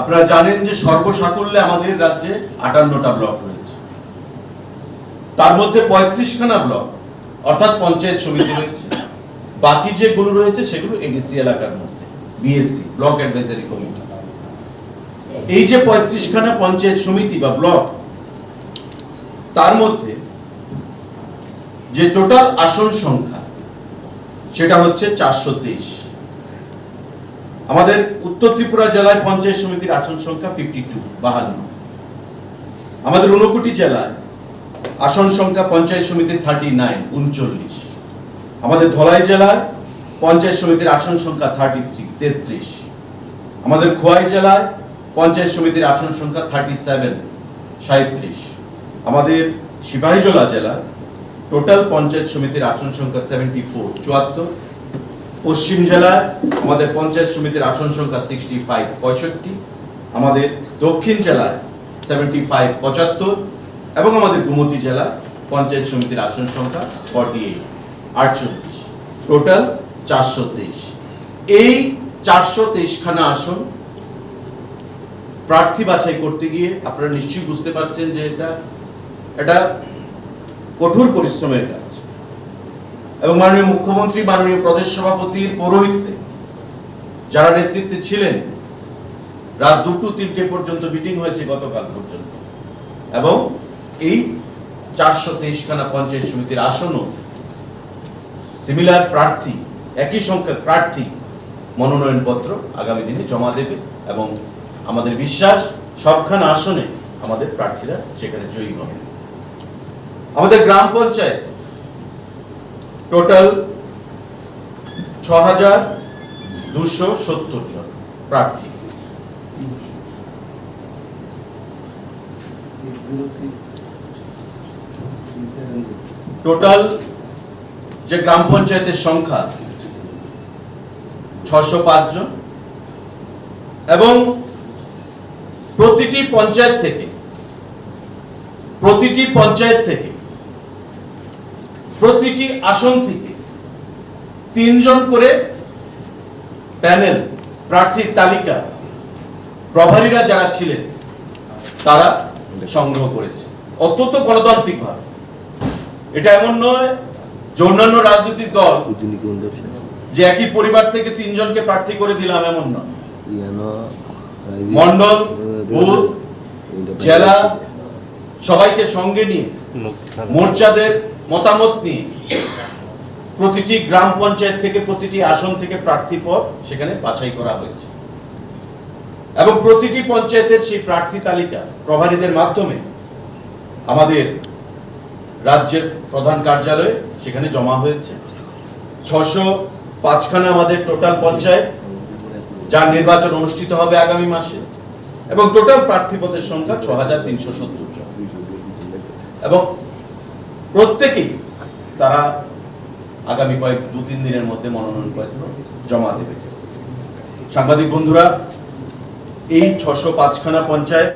আপনারা জানেন যে সর্বসাকুল্যে আমাদের রাজ্যে আটান্নটা ব্লক রয়েছে। তার মধ্যে পঁয়ত্রিশখানা ব্লক, অর্থাৎ পঞ্চায়েত সমিতি রয়েছে। বাকি যেগুলো রয়েছে সেগুলো এডিসি এলাকার মধ্যে বিএসসি ব্লক অ্যাডভাইজারি কমিটি এই যে পঁয়ত্রিশখানা পঞ্চায়েত সমিতি বা ব্লক, তার মধ্যে যে টোটাল আসন সংখ্যা, সেটা হচ্ছে চারশো তেইশ। আমাদের উত্তর ত্রিপুরা জেলায় পঞ্চায়েত সমিতির আসন সংখ্যা ফিফটি টু বাহান্ন। আমাদের ঊনকোটি জেলায় আসন সংখ্যা পঞ্চায়েত সমিতির থার্টি নাইন উনচল্লিশ। আমাদের ধলাই জেলায় পঞ্চায়েত সমিতির আসন সংখ্যা থার্টি থ্রি তেত্রিশ। আমাদের খোয়াই জেলায় পঞ্চায়েত সমিতির আসন সংখ্যা থার্টি সেভেন সাঁত্রিশ আমাদের সিপাহীজলা জেলা টোটাল পঞ্চায়েত সমিতির আসন সংখ্যা সেভেন্টি ফোর চুয়াত্তর। পশ্চিম জেলায় আমাদের পঞ্চায়েত সমিতির আসন সংখ্যা সিক্সটি ফাইভ পঁয়ষট্টি। আমাদের দক্ষিণ জেলায় সেভেন্টি ফাইভ পঁচাত্তর। এবং আমাদের গুমতি জেলা পঞ্চায়েত সমিতির আসন সংখ্যা ফর্টি এইট টোটাল চারশো তেইশ। এই চারশো তেইশখানা আসন প্রার্থী বাছাই করতে গিয়ে আপনারা নিশ্চয়ই বুঝতে পারছেন যে এটা এটা কঠোর পরিশ্রমের কাজ। এবং মাননীয় মুখ্যমন্ত্রী, মাননীয় প্রদেশ সভাপতির পৌরোহিত্যে যারা নেতৃত্বে ছিলেন, রাত দুটো তিনটে পর্যন্ত মিটিং হয়েছে গতকাল পর্যন্ত। এবং এই চারশো তেইশখানা পঞ্চায়েত সমিতির আসনও সিমিলার প্রার্থী, একই সংখ্যক প্রার্থী মনোনয়নপত্র আগামী দিনে জমা দেবে এবং আমাদের বিশ্বাস, সবখানা আসনে আমাদের প্রার্থীরা সেখানে জয়ী হবে। আমাদের গ্রাম পঞ্চায়েত টোটাল ছ হাজার দুশো সত্তর জন প্রার্থী। টোটাল যে গ্রাম পঞ্চায়েতের সংখ্যা, ছশো জন। এবং প্রতিটি পঞ্চায়েত থেকে, প্রতিটি পঞ্চায়েত থেকে প্রতিটি আসন থেকে তিনজন করে প্যানেল প্রার্থীর তালিকা প্রভারীরা যারা ছিলেন তারা সংগ্রহ করেছে। অত্যন্ত গণতান্ত্রিকভাবে এটা এমন নয় যে অন্যান্য রাজনৈতিক দল যে একই পরিবার থেকে তিনজনকে প্রার্থী করে দিলাম এমন নয়। মন্ডল বুথ জেলা সবাইকে সঙ্গে নিয়ে মোর্চাদের মতামত নিয়ে। প্রতিটি গ্রাম পঞ্চায়েত থেকে প্রতিটি আসন থেকে প্রার্থী পদ সেখানে বাছাই করা হয়েছে। এবং প্রতিটি পঞ্চায়েতের সেই প্রার্থী তালিকা প্রভারীদের মাধ্যমে আমাদের রাজ্যের প্রধান কার্যালয়ে সেখানে জমা হয়েছে। ছশো পাঁচখানা আমাদের টোটাল পঞ্চায়েত, যার নির্বাচন অনুষ্ঠিত হবে আগামী মাসে, এবং টোটাল প্রার্থী পদের সংখ্যা ছ হাজার তিনশো সত্তর জন। এবং প্রত্যেকেই তারা আগামী কয়েক দু, তিন দিনের মধ্যে মনোনয়নপত্র জমা দেবে। সাংবাদিক বন্ধুরা, এই ছশো পাঁচখানা পঞ্চায়েত